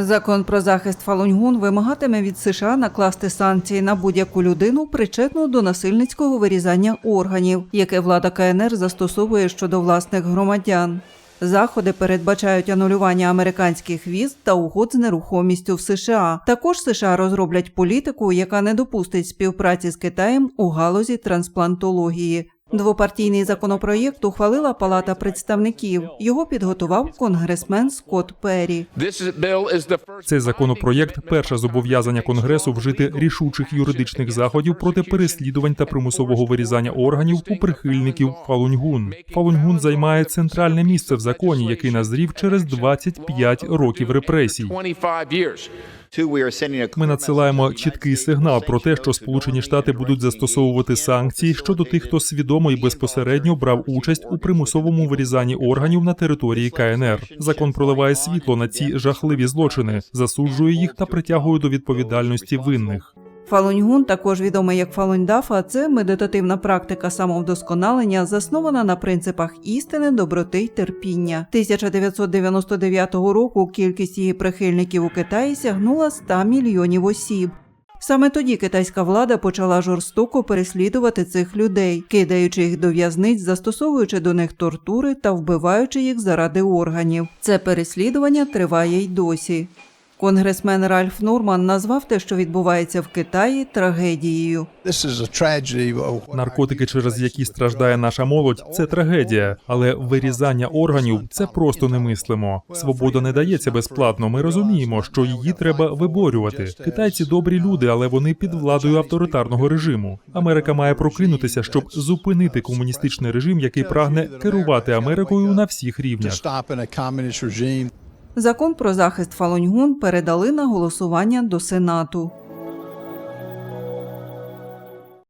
Закон про захист Фалуньгун вимагатиме від США накласти санкції на будь-яку людину, причетну до насильницького вирізання органів, яке влада КНР застосовує щодо власних громадян. Заходи передбачають анулювання американських віз та угод з нерухомістю в США. Також США розроблять політику, яка не допустить співпраці з Китаєм у галузі трансплантології. Двопартійний законопроєкт ухвалила Палата представників. Його підготував конгресмен Скотт Перрі. Цей законопроєкт перше зобов'язання Конгресу вжити рішучих юридичних заходів проти переслідувань та примусового вирізання органів у прихильників Фалуньгун. Фалуньгун займає центральне місце в законі, який назрів через 25 років репресій. 25 years. Ми надсилаємо чіткий сигнал про те, що Сполучені Штати будуть застосовувати санкції щодо тих, хто свідомо і безпосередньо брав участь у примусовому вирізанні органів на території КНР. Закон проливає світло на ці жахливі злочини, засуджує їх та притягує до відповідальності винних. Фалуньгун, також відомий як Фалуньдафа, це медитативна практика самовдосконалення, заснована на принципах істини, доброти й терпіння. 1999 року кількість її прихильників у Китаї сягнула 100 мільйонів осіб. Саме тоді китайська влада почала жорстоко переслідувати цих людей, кидаючи їх до в'язниць, застосовуючи до них тортури та вбиваючи їх заради органів. Це переслідування триває й досі. Конгресмен Ральф Норман назвав те, що відбувається в Китаї, трагедією. Наркотики, через які страждає наша молодь, це трагедія, але вирізання органів це просто немислимо. Свобода не дається безплатно. Ми розуміємо, що її треба виборювати. Китайці добрі люди, але вони під владою авторитарного режиму. Америка має прокинутися, щоб зупинити комуністичний режим, який прагне керувати Америкою на всіх рівнях. Закон про захист Фалуньгун передали на голосування до Сенату.